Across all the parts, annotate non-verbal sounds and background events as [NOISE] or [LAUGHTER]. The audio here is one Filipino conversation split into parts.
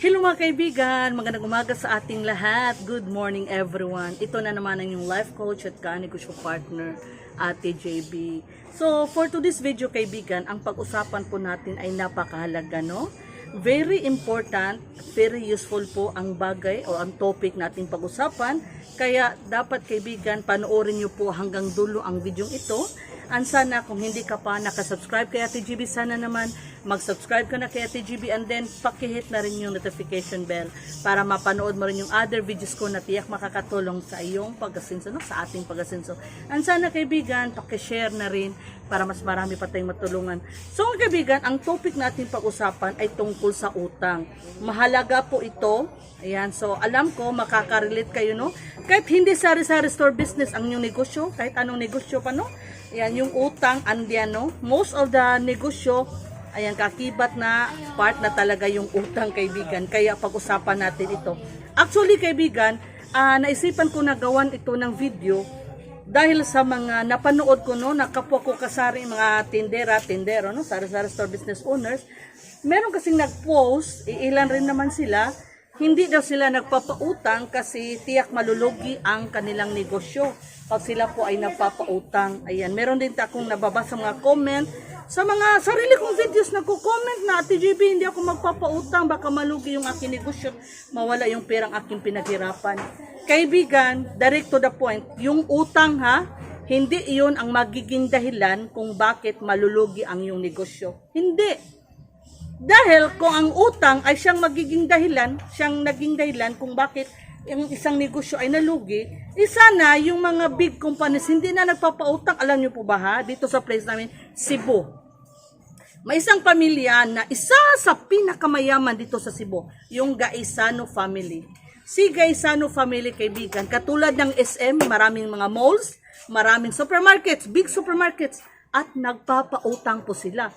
Hello mga kaibigan, magandang umaga sa ating lahat. Good morning everyone. Ito na naman ang yung life coach at ka-negosyo partner, Ate JB. So for today's video kaibigan, ang pag-usapan po natin ay napakahalaga no? Very important, very useful po ang bagay o ang topic nating pag-usapan. Kaya dapat kaibigan, panoorin niyo po hanggang dulo ang video ito. And sana kung hindi ka pa nakasubscribe kay Ate GB, sana naman mag-subscribe ka na kay Ate GB and then pakihit na rin yung notification bell para mapanood mo rin yung other videos ko na tiyak makakatulong sa iyong pag-asinso, no? sa ating pag-asinso. And sana kaibigan, pakishare na rin para mas marami pa tayong matulungan. So kaibigan, ang topic natin pag-usapan ay tungkol sa utang. Mahalaga po ito. Ayan, so alam ko makaka-relate kayo no. Kahit hindi sari-sari store business ang inyong negosyo, kahit anong negosyo pa no. Ayan, yung utang andiyan no. Most of the negosyo Ayan, kakibat na part na talaga yung utang kaibigan. Kaya pag-usapan natin ito. Actually kaibigan, ah, naisipan ko na gawan ito ng video dahil sa mga napanood ko no, nakapwa ko kasari mga tindera, tindero, no, sari-sari store business owners. Meron kasing nag-post, ilan rin naman sila, hindi daw sila nagpapautang kasi tiyak malulugi ang kanilang negosyo pag sila po ay nagpapautang. Ayan, meron din akong nababasa mga comment sa mga sarili kong videos nagko-comment na Ate JB, hindi ako magpapautang, baka malugi yung aking negosyo, mawala yung perang aking pinaghirapan. Kaibigan, direct to the point, yung utang ha, hindi iyon ang magiging dahilan kung bakit malulugi ang iyong negosyo. Hindi. Dahil kung ang utang ay siyang magiging dahilan, siyang naging dahilan kung bakit yung isang negosyo ay nalugi, eh sana yung mga big companies hindi na nagpapautang. Alam niyo po ba ha, dito sa place namin, Cebu. May isang pamilya na isa sa pinakamayaman dito sa Cebu, yung Gaisano family. Si Gaisano family, kaibigan, katulad ng SM, maraming mga malls, maraming supermarkets, big supermarkets, at nagpapautang po sila.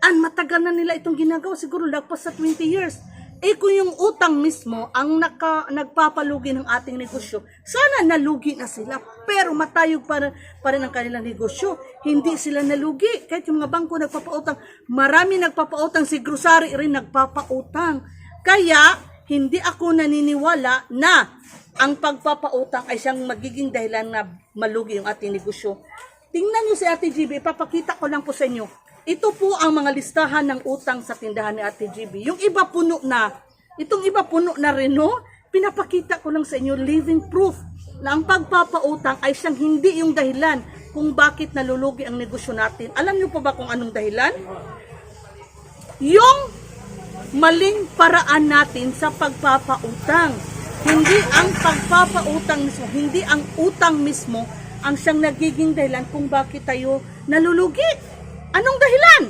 An matagal na nila itong ginagawa, siguro lagpas sa 20 years. Eh kung yung utang mismo ang naka, nagpapalugi ng ating negosyo, sana nalugi na sila. Pero matayog pa, pa rin ang kanilang negosyo. Hindi sila nalugi. Kahit yung mga bangko nagpapautang, marami nagpapautang, si grocery rin nagpapautang. Kaya, hindi ako naniniwala na ang pagpapautang ay siyang magiging dahilan na malugi yung ating negosyo. Tingnan nyo si Ate GB, ipapakita ko lang po sa inyo. Ito po ang mga listahan ng utang sa tindahan ni Ate GB. Yung iba puno na. Itong iba puno na rin, no? Pinapakita ko lang sa inyo living proof na ang pagpapautang ay siyang hindi yung dahilan kung bakit nalulugi ang negosyo natin. Alam niyo pa ba kung anong dahilan? Yung maling paraan natin sa pagpapautang. Hindi ang pagpapautang mismo, hindi ang utang mismo ang siyang nagiging dahilan kung bakit tayo nalulugi. Anong dahilan?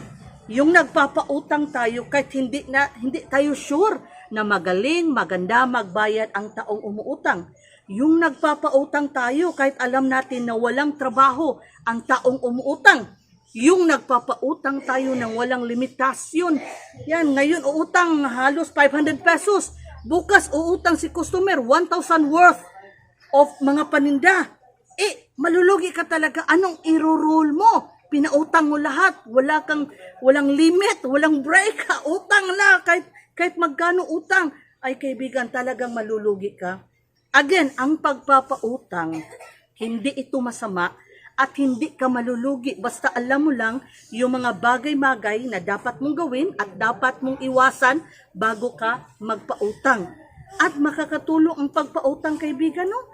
Yung nagpapautang tayo kahit hindi na hindi tayo sure na magaling, maganda magbayad ang taong umuutang. Yung nagpapautang tayo kahit alam natin na walang trabaho ang taong umuutang. Yung nagpapautang tayo ng walang limitasyon. Yan, ngayon uutang halos 500 pesos. Bukas uutang si customer 1,000 worth of mga paninda. Eh, malulugi ka talaga. Anong iro-roll mo? Pinautang mo lahat. Wala kang, walang limit, walang break. [LAUGHS] Utang na. Kahit, kahit magkano utang. Ay, kaibigan, talagang malulugi ka. Again, ang pagpapautang, hindi ito masama at hindi ka malulugi. Basta alam mo lang yung mga bagay-bagay na dapat mong gawin at dapat mong iwasan bago ka magpautang. At makakatulong ang pagpautang, kaibigan, no?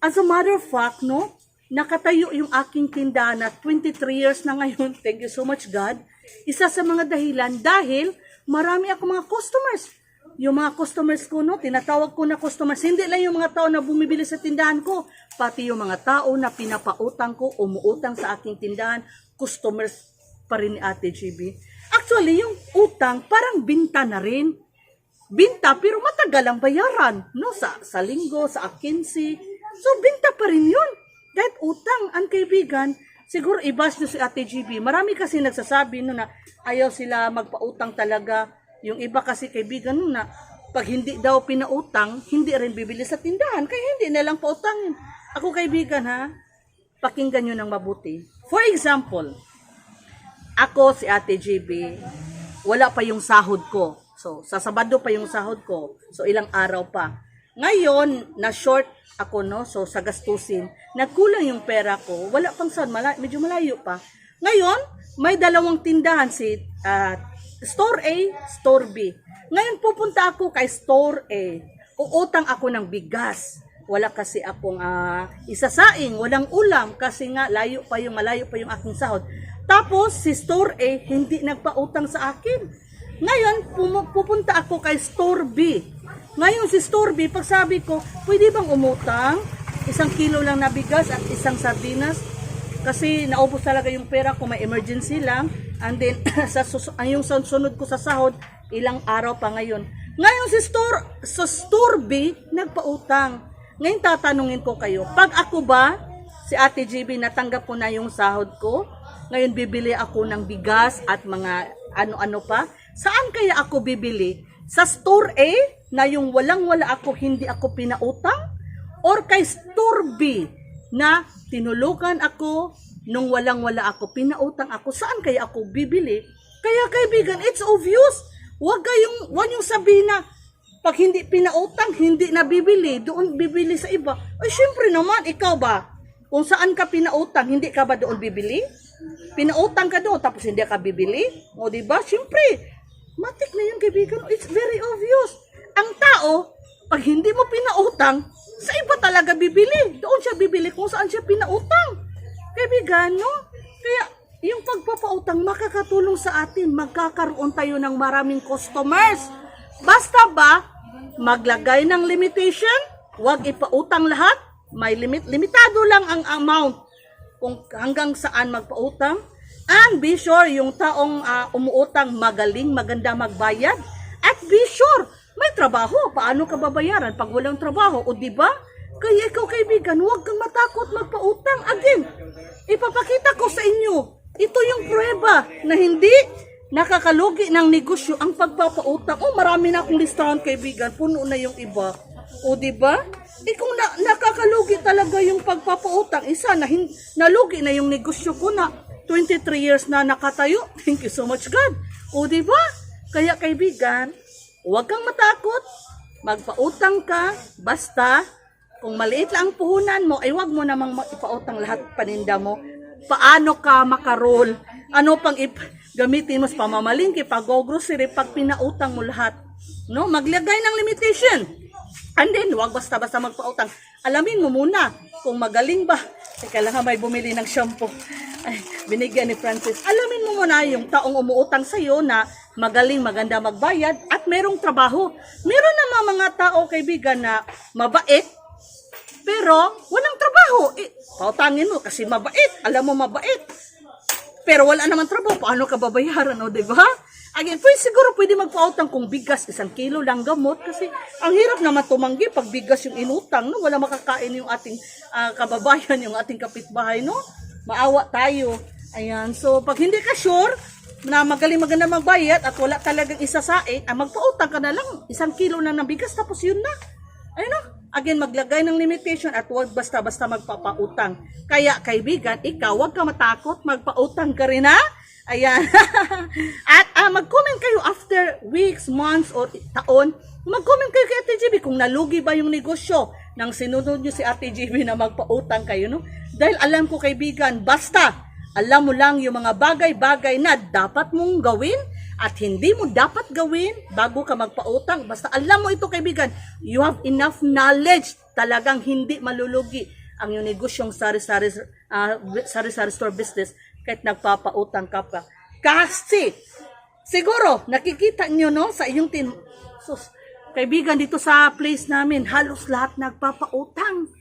As a matter of fact, no, nakatayo yung aking tindahan na 23 years na ngayon. Thank you so much, God. Isa sa mga dahilan dahil marami ako mga customers. Yung mga customers ko, no, tinatawag ko na customers, hindi lang yung mga tao na bumibili sa tindahan ko, pati yung mga tao na pinapautang ko, umuutang sa aking tindahan, customers pa rin ni Ate GB. Actually, yung utang parang binta na rin binta pero matagal ang bayaran no sa sa linggo sa akinsi so binta pa rin yun kahit utang ang kaibigan siguro ibas nyo si Ate GB marami kasi nagsasabi no na ayaw sila magpautang talaga yung iba kasi kaibigan no na pag hindi daw pinautang hindi rin bibili sa tindahan kaya hindi na lang pautangin ako kaibigan ha pakinggan nyo ng mabuti for example ako si Ate JB, wala pa yung sahod ko. So, sa Sabado pa yung sahod ko. So, ilang araw pa. Ngayon, na short ako, no? So, sa gastusin, nagkulang yung pera ko. Wala pang sahod, mala- medyo malayo pa. Ngayon, may dalawang tindahan si ah, Store A, Store B. Ngayon, pupunta ako kay Store A. Uutang ako ng bigas. Wala kasi akong ah, isasaing, walang ulam kasi nga layo pa yung malayo pa yung aking sahod. Tapos si Store A hindi nagpautang sa akin. Ngayon, pupunta ako kay Store B. Ngayon si Store B, pag sabi ko, pwede bang umutang? Isang kilo lang na bigas at isang sardinas. Kasi naubos talaga yung pera ko, may emergency lang. And then, [CLEARS THROAT] sa ang yung sunod ko sa sahod, ilang araw pa ngayon. Ngayon si Store, sa Store B, nagpautang. Ngayon tatanungin ko kayo, pag ako ba, si Ate GB, natanggap ko na yung sahod ko, ngayon bibili ako ng bigas at mga ano-ano pa, saan kaya ako bibili? Sa Store A, na yung walang-wala ako, hindi ako pinautang? Or kay Store B, na tinulukan ako nung walang-wala ako, pinautang ako, saan kaya ako bibili? Kaya kaibigan, it's obvious. Huwag kayong, huwag yung sabihin na, pag hindi pinautang, hindi na bibili, doon bibili sa iba. Ay, syempre naman, ikaw ba? Kung saan ka pinautang, hindi ka ba doon bibili? Pinautang ka doon, tapos hindi ka bibili? O, di ba? Syempre, matik na yun, kaibigan. It's very obvious. Ang tao, pag hindi mo pinautang, sa iba talaga bibili. Doon siya bibili kung saan siya pinautang. Kaibigan, no? Kaya, yung pagpapautang makakatulong sa atin. Magkakaroon tayo ng maraming customers. Basta ba, maglagay ng limitation, huwag ipautang lahat, may limit, limitado lang ang amount kung hanggang saan magpautang. And be sure, yung taong ah, umuutang magaling, maganda magbayad. At be sure, may trabaho. Paano ka babayaran pag walang trabaho? O di ba? Kaya ikaw kaibigan, huwag kang matakot magpautang. Again, ipapakita ko sa inyo, ito yung prueba na hindi nakakalugi ng negosyo ang pagpapautang. Oh, marami na akong listahan kaibigan, puno na yung iba. O di ba? Eh kung na, nakakalugi talaga yung pagpapautang, isa na nalugi na yung negosyo ko na 23 years na nakatayo. [LAUGHS] Thank you so much God. O di ba? Kaya kaibigan, huwag kang matakot. Magpautang ka, basta kung maliit lang ang puhunan mo, ay wag mo namang ma- ipautang lahat paninda mo. Paano ka makarol? Ano pang gamitin mo sa pamamalingki, pag grocery, pag pinautang mo lahat? No? Maglagay ng limitation. And then, wag basta-basta magpautang. Alamin mo muna kung magaling ba. Eh, kailangan may bumili ng shampoo. Ay, binigyan ni Francis. Alamin mo muna yung taong umuutang sa'yo na magaling, maganda magbayad at merong trabaho. Meron naman mga tao, kaibigan, na mabait, pero walang trabaho. Eh, pautangin mo kasi mabait. Alam mo mabait. Pero wala naman trabaho. Paano ka babayaran, o, di ba? Again, pwede, siguro pwede magpautang kung bigas, isang kilo lang gamot. Kasi ang hirap naman tumanggi pag bigas yung inutang, no? Wala makakain yung ating ah, kababayan, [LAUGHS] yung ating kapitbahay, no? Maawa tayo. Ayan, so pag hindi ka sure na magaling maganda magbayad at wala talagang isasain, ah, magpautang ka na lang, isang kilo na ng bigas, tapos yun na. Ayun na. Again, maglagay ng limitation at huwag basta-basta magpapautang. Kaya, kaibigan, ikaw, huwag ka matakot, magpautang ka rin, ha? Ayan. [LAUGHS] at ah, mag-comment kayo after weeks, months, or taon. Mag-comment kayo kay Ate GB kung nalugi ba yung negosyo nang sinunod nyo si Ate GB na magpautang kayo, no? Dahil alam ko, kaibigan, basta alam mo lang yung mga bagay-bagay na dapat mong gawin at hindi mo dapat gawin bago ka magpautang. Basta alam mo ito kaibigan, you have enough knowledge talagang hindi malulugi ang yung negosyong sari-sari ah, sari-sari store business kahit nagpapautang ka pa. Kasi siguro nakikita nyo no sa iyong tin sus, kaibigan dito sa place namin halos lahat nagpapautang.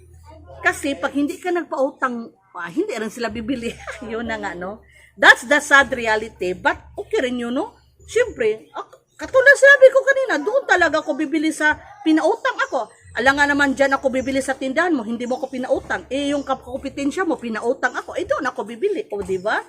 Kasi pag hindi ka nagpautang, ah, hindi rin sila bibili. [LAUGHS] yun na nga, no? That's the sad reality. But okay rin yun, no? Siyempre, katulad sabi ko kanina, doon talaga ako bibili sa pinautang ako. Alam nga naman dyan ako bibili sa tindahan mo, hindi mo ako pinautang. Eh, yung kapakupitensya mo, pinautang ako. Eh, doon ako bibili. O, di ba?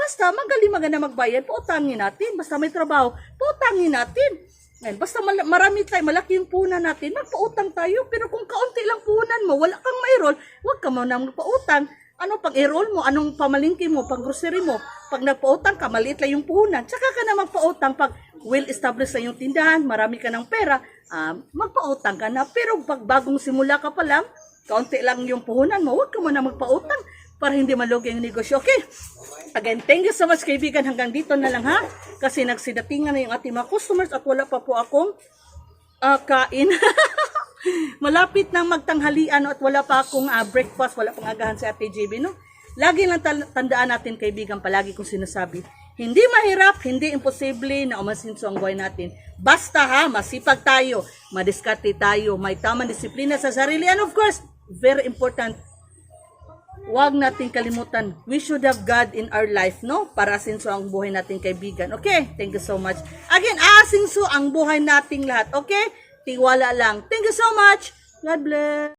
Basta magaling maganda magbayad, pautangin natin. Basta may trabaho, pautangin natin. Ngayon, basta marami tayo, malaki yung punan natin, magpautang tayo. Pero kung kaunti lang punan mo, wala kang mayroon, huwag ka mo nang magpautang. Ano pag i-roll mo, anong pamalingki mo, pag grocery mo, pag nagpautang ka, maliit lang yung puhunan. Tsaka ka na magpautang pag well-established na yung tindahan, marami ka ng pera, ah, magpautang ka na. Pero pag bagong simula ka pa lang, kaunti lang yung puhunan mo, huwag ka muna magpautang para hindi malugi yung negosyo. Okay? Again, thank you so much kaibigan. Hanggang dito na lang ha. Kasi nagsidatingan na yung ating mga customers at wala pa po akong ah, kain. [LAUGHS] Malapit nang magtanghalian at wala pa akong ah, breakfast, wala pang agahan si Ate JB, no? Lagi lang tandaan natin, kaibigan, palagi kong sinasabi, hindi mahirap, hindi imposible na umasinso ang buhay natin. Basta ha, masipag tayo, madiskarte tayo, may tamang disiplina sa sarili, and of course, very important, Huwag nating kalimutan, we should have God in our life, no? Para asinso ang buhay nating kaibigan. Okay? Thank you so much. Again, asinso ang buhay nating lahat. Okay? Tiwala lang. Thank you so much. God bless.